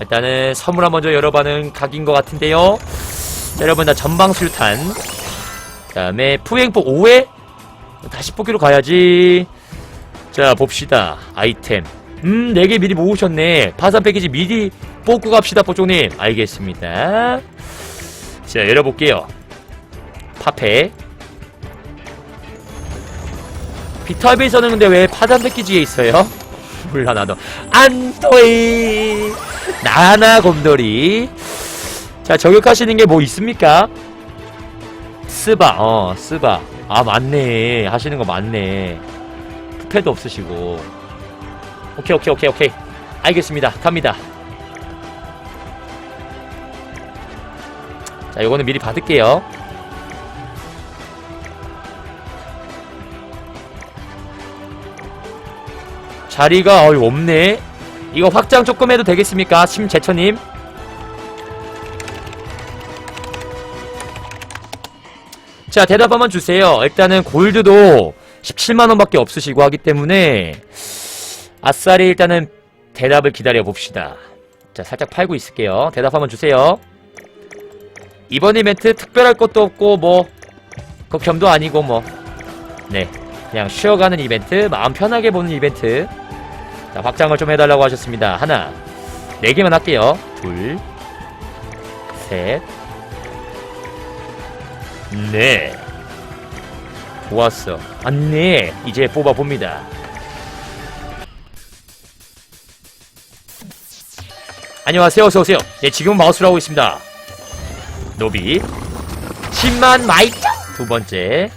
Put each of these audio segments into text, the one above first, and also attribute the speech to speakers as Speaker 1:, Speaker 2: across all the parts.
Speaker 1: 일단은 선물 한 먼저 열어봐는 각인 것 같은데요. 자, 여러분, 나 전방 술탄. 그 다음에 푸행폭 5회? 다시 뽑기로 가야지. 자, 봅시다. 아이템. 음, 4개 미리 모으셨네. 파산 패키지 미리 뽑고 갑시다, 보종님. 알겠습니다. 자, 열어볼게요. 파페. 비타비에서는 근데 왜 파산 패키지에 있어요? 몰라, 나도. 안토이! 나나 곰돌이. 자, 저격하시는 게 뭐 있습니까? 스바, 어, 스바. 아, 맞네. 하시는 거 맞네. 부패도 없으시고. 오케이, 오케이, 오케이, 오케이. 알겠습니다. 갑니다. 자, 요거는 미리 받을게요. 자리가, 어이, 없네. 이거 확장 조금 해도 되겠습니까? 심재천님? 자, 대답 한번 주세요. 일단은 골드도 17만원밖에 없으시고 하기 때문에, 아싸리 일단은 대답을 기다려 봅시다. 자, 살짝 팔고 있을게요. 대답 한번 주세요. 이번 이벤트 특별할 것도 없고, 뭐, 극혐도 아니고, 뭐, 네. 그냥 쉬어가는 이벤트, 마음 편하게 보는 이벤트. 자, 확장을 좀 해달라고 하셨습니다. 하나, 네 개만 할게요. 둘, 셋, 네. 좋았어. 안 네. 이제 뽑아봅니다. 안녕하세요. 어서오세요. 네, 지금 마우스로 하고 있습니다. 노비. 10만 마이짱! 두 번째.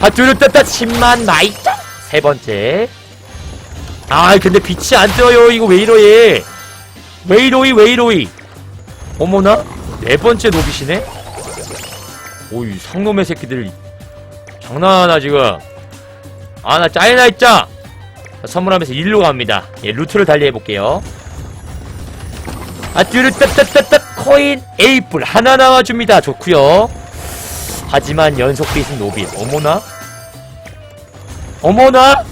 Speaker 1: 하뚜루따따 10만 마이짱! 세 번째. 아, 근데 빛이 안 떠요. 이거 왜 이러해? 왜 이러이, 왜 이러이? 어머나? 네 번째 노비시네? 오이 상놈의 새끼들 장난하나 지금 아 나 짜이나 있자 자, 선물하면서 일로 갑니다 예 루트를 달리해볼게요 아 뚜르따따따따 코인 에이플 하나 나와줍니다 좋구요 하지만 연속 빛은 노빗 어머나 어머나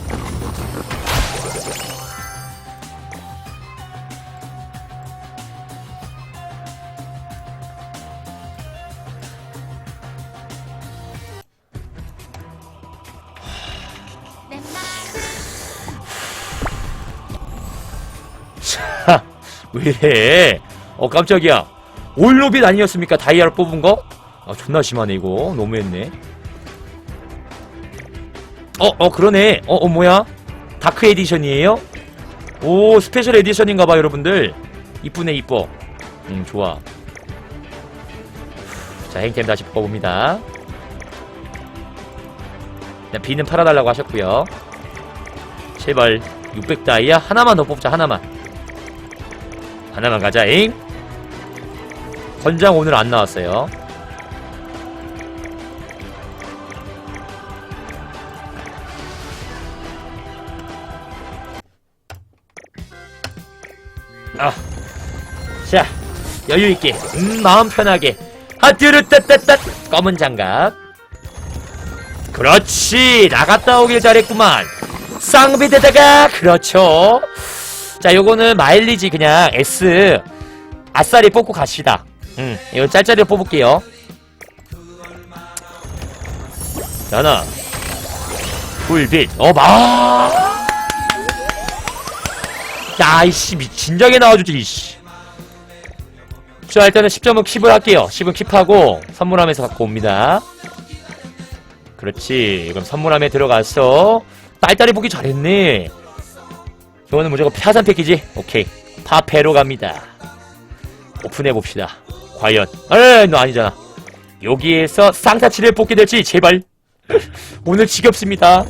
Speaker 1: 왜 이래? 어, 깜짝이야. 올로빗 아니었습니까? 다이아를 뽑은 거? 아, 존나 심하네, 이거. 너무했네. 어, 어, 그러네. 어, 어, 뭐야? 다크 에디션이에요? 오, 스페셜 에디션인가봐, 여러분들. 이쁘네, 이뻐. 음, 좋아. 자, 행템 다시 뽑아봅니다. 일단 비는 팔아달라고 하셨고요 제발 600 다이아 하나만 더 뽑자 하나만 하나만 가자잉? 권장 오늘 안 나왔어요. 아, 자 여유있게 음 마음 편하게. 하뚜루따따따 검은 장갑. 그렇지 나갔다 오길 잘했구만. 쌍비대다가 그렇죠 자, 요거는 마일리지 그냥 S 아싸리 뽑고 갑시다. 음, 이거 짤짤이 뽑을게요. 자, 하나, 불빛, 어, 마! 야, 이씨, 미- 진작에 나와주지, 이씨. 자, 일단은 10점은 킵을 할게요. 10은 킵하고, 선물함에서 갖고 옵니다. 그렇지. 그럼 선물함에 들어가서, 딸딸이 보기 잘했네. 이거는 무조건 파산 패키지? 오케이. 파페로 갑니다. 오픈해봅시다. 과연. 에이, 너 아니잖아. 여기에서 쌍타치를 뽑게 될지, 제발. 오늘 지겹습니다.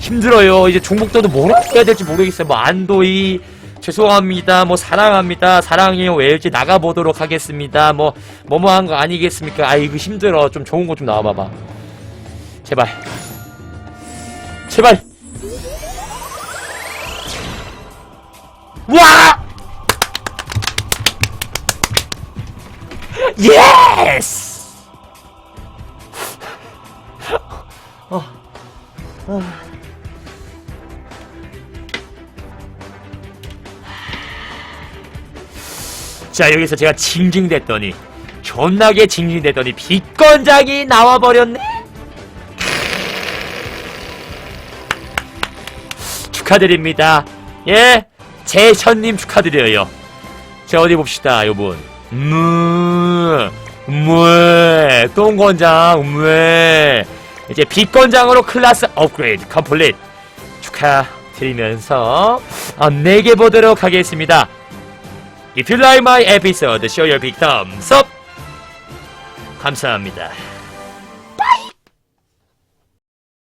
Speaker 1: 힘들어요. 이제 중복도도 뭐라고 해야 될지 모르겠어요. 뭐, 안도이, 죄송합니다. 뭐, 사랑합니다. 사랑해요. 왜일지 나가보도록 하겠습니다. 뭐, 뭐뭐한 거 아니겠습니까? 아, 이거 힘들어. 좀 좋은 거 좀 나와봐봐. 제발. 제발. 와! 예스! 어, 어. 자 여기서 제가 징징댔더니 존나게 징징댔더니 빗건장이 나와버렸네 축하드립니다 예 제천님 축하드려요 자 어디 봅시다 요분 음, 음, 똥건장 음, 이제 빗건장으로 클래스 업그레이드 컴플릿 축하드리면서 아, 내게 보도록 하겠습니다 If you like my episode, show your big thumbs up. 감사합니다.